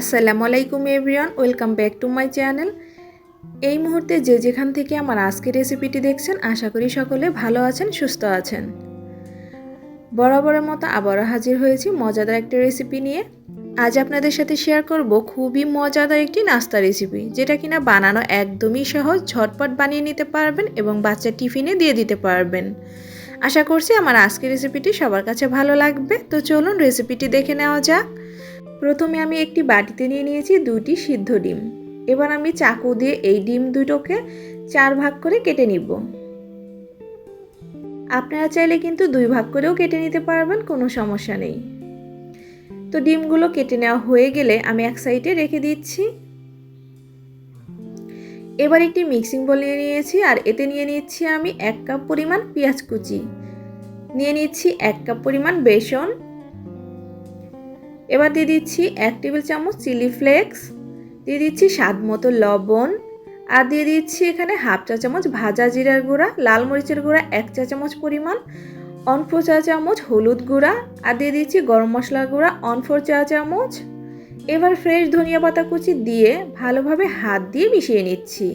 আসসালামু আলাইকুম everyone, welcome back to my channel. এই মুহূর্তে যে যেখান থেকে আমার আজকের রেসিপিটি দেখছেন, আশা করি সকলে ভালো আছেন, সুস্থ আছেন। বরাবরের মতো আবারও হাজির হয়েছি মজাদার একটা রেসিপি নিয়ে। আজ আপনাদের সাথে শেয়ার করব খুবই মজাদার একটি নাস্তা রেসিপি, যেটা কিনা বানানো একদমই সহজ, ঝটপট বানিয়ে নিতে পারবেন এবং বাচ্চা টিফিনে দিয়ে দিতে পারবেন। আশা করছি আমার আজকের রেসিপিটি সবার কাছে ভালো লাগবে, তো চলুন রেসিপিটি দেখে নেওয়া যাক। প্রথমে আমি একটি বাটিতে নিয়ে নিয়েছি দুটি সিদ্ধ ডিম। এবার আমি চাকু দিয়ে এই ডিম দুটোকে চার ভাগ করে কেটে নিব। আপনারা চাইলে কিন্তু দুই ভাগ করেও কেটে নিতে পারবেন, কোনো সমস্যা নেই। তো ডিমগুলো কেটে নেওয়া হয়ে গেলে আমি এক সাইডে রেখে দিচ্ছি। এবার একটি মিক্সিং বল নিয়ে নিয়েছি আর এতে নিয়ে নিচ্ছি আমি এক কাপ পরিমাণ পেঁয়াজ কুচি। নিয়ে নিচ্ছি এক কাপ পরিমাণ বেসন। এবার দিয়ে দিচ্ছি এক টেবিল চামচ চিলি ফ্লেক্স, দিয়ে দিচ্ছি স্বাদ মতো লবণ, আর দিয়ে দিচ্ছি এখানে হাফ চা চামচ ভাজা জিরার গুঁড়া, লাল মরিচের গুঁড়া, এক চা চামচ পরিমাণ, অন ফোর চা চামচ হলুদ গুঁড়া, আর দিয়ে দিচ্ছি গরম মশলার গুঁড়া, অন ফোর চা চামচ। এবার ফ্রেশ ধনিয়া পাতা কুচি দিয়ে ভালোভাবে হাত দিয়ে মিশিয়ে নিচ্ছি।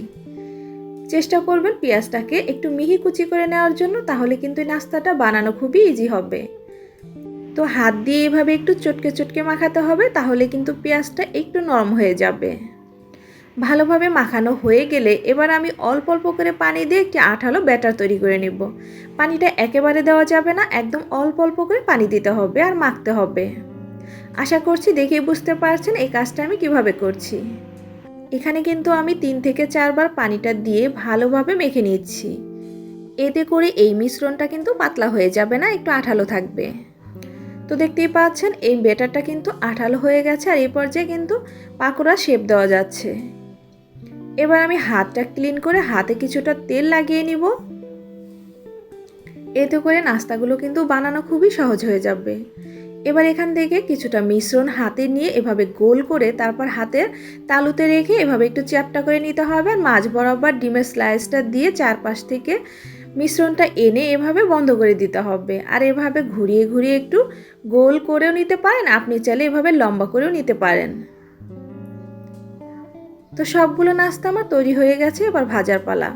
চেষ্টা করবেন পেঁয়াজটাকে একটু মিহি কুচি করে নেওয়ার জন্য, তাহলে কিন্তু নাস্তাটা বানানো খুবই ইজি হবে। তো হাত দিয়ে এভাবে একটু চটকে চটকে মাখাতে হবে, তাহলে কিন্তু পেঁয়াজটা একটু নরম হয়ে যাবে। ভালোভাবে মাখানো হয়ে গেলে এবার আমি অল্প অল্প করে পানি দিয়ে একটি আঠালো ব্যাটার তৈরি করে নিব। পানিটা একেবারে দেওয়া যাবে না, একদম অল্প অল্প করে পানি দিতে হবে আর মাখতে হবে। আশা করছি দেখে বুঝতে পারছেন এই কাজটা আমি কীভাবে করছি। এখানে কিন্তু আমি তিন থেকে চারবার পানিটা দিয়ে ভালোভাবে মেখে নিচ্ছি। এতে করে এই মিশ্রণটা কিন্তু পাতলা হয়ে যাবে না, একটু আঠালো থাকবে। তো দেখতেই পাচ্ছেন, এই বেটারটা কিন্তু আঠালো হয়ে গেছে আর এই পর্যায়ে কিন্তু পাকোড়া শেপ দেওয়া যাচ্ছে। এবার আমি হাতটা ক্লিন করে হাতে কিছুটা তেল লাগিয়ে নিব। এতে করে নাস্তাগুলো কিন্তু বানানো খুবই সহজ হয়ে যাবে। এবার এখান থেকে কিছুটা মিশ্রণ হাতে নিয়ে এভাবে গোল করে তারপর হাতের তালুতে রেখে এভাবে একটু চ্যাপটা করে নিতে হবে। আর মাছ বরাবর ডিমের স্লাইসটা দিয়ে চারপাশ থেকে মিশ্রণটা এনে এভাবে বন্ধ করে দিতে হবে। আর এভাবে ঘুরিয়ে ঘুরিয়ে একটু গোল করেও নিতে পারেন, আপনি চাইলে এভাবে লম্বা করেও নিতে পারেন। তো সবগুলো নাস্তা আমার তৈরি হয়ে গেছে, এবার ভাজার পালা।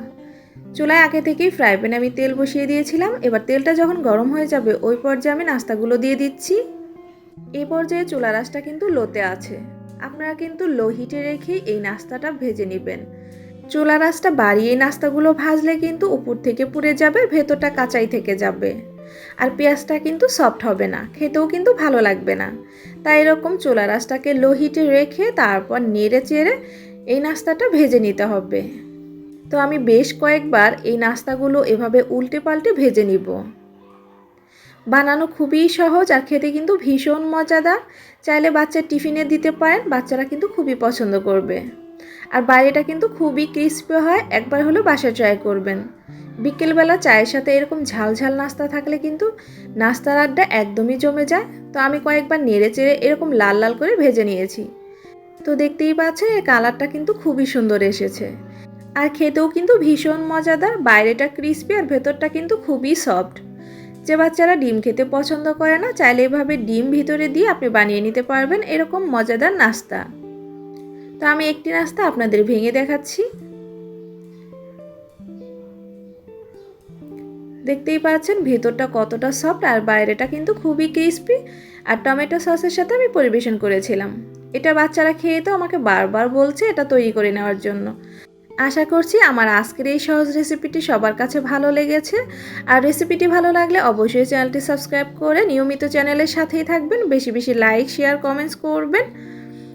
চুলায় আগে থেকেই ফ্রাই প্যানে আমি তেল বসিয়ে দিয়েছিলাম, এবার তেলটা যখন গরম হয়ে যাবে, ওই পর্যায়ে আমি নাস্তাগুলো দিয়ে দিচ্ছি। এই পর্যায়ে চুলা রাসটা কিন্তু লোতে আছে। আপনারা কিন্তু লো হিটে রেখেই এই নাস্তাটা ভেজে নেবেন। চুলা রাসটা বাড়িয়ে নাস্তাগুলো ভাজলে কিন্তু উপর থেকে পুড়ে যাবে, ভেতরটা কাঁচাই থেকে যাবে। আর পেঁয়াজটা কিন্তু সফট হবে না, খেতেও কিন্তু ভালো লাগবে না। তাই এরকম চুলা রাসটাকে লো হিটে রেখে তারপর নেড়ে চেড়ে এই নাস্তাটা ভেজে নিতে হবে। তো আমি বেশ কয়েকবার এই নাস্তাগুলো এভাবে উল্টে পাল্টে ভেজে নিব। বানানো খুবই সহজ আর খেতে কিন্তু ভীষণ মজাদার। চাইলে বাচ্চার টিফিনে দিতে পারেন, বাচ্চারা কিন্তু খুবই পছন্দ করবে। আর বাইরেটা কিন্তু খুবই ক্রিস্পি হয়, একবার হলেও বাসায় ট্রাই করবেন। বিকেলবেলা চায়ের সাথে এরকম ঝাল ঝাল নাস্তা থাকলে কিন্তু নাস্তার আড্ডা একদমই জমে যায়। তো আমি কয়েকবার নেড়ে চেড়ে এরকম লাল লাল করে ভেজে নিয়েছি। তো দেখতেই পাচ্ছেন এর কালারটা কিন্তু খুবই সুন্দর এসেছে। আর খেতেও কিন্তু ভীষণ মজাদার, বাইরেটা ক্রিস্পি আর ভেতরটা কিন্তু খুবই সফট যে বাচ্চারা ডিম খেতে পছন্দ করে না, চাইলে এভাবে ডিম ভিতরে দিয়ে আপনি বানিয়ে নিতে পারবেন এরকম মজাদার নাস্তা। তো আমি একটি নাস্তা আপনাদের ভেঙে দেখাচ্ছি। দেখতেই পাচ্ছেন, ভেতরটা কতটা সফট আর বাইরেটা কিন্তু খুবই ক্রিস্পি আর টমেটো সসের সাথে আমি পরিবেশন করেছিলাম। এটা বাচ্চারা খেয়ে তো আমাকে বারবার বলছে এটা তৈরি করে নেওয়ার জন্য। আশা করছি আমার আজকের এই সহজ রেসিপিটি সবার কাছে ভালো লেগেছে। আর রেসিপিটি ভালো লাগলে অবশ্যই চ্যানেলটি সাবস্ক্রাইব করে নিয়মিত চ্যানেলের সাথেই থাকবেন। বেশি বেশি লাইক শেয়ার কমেন্টস করবেন।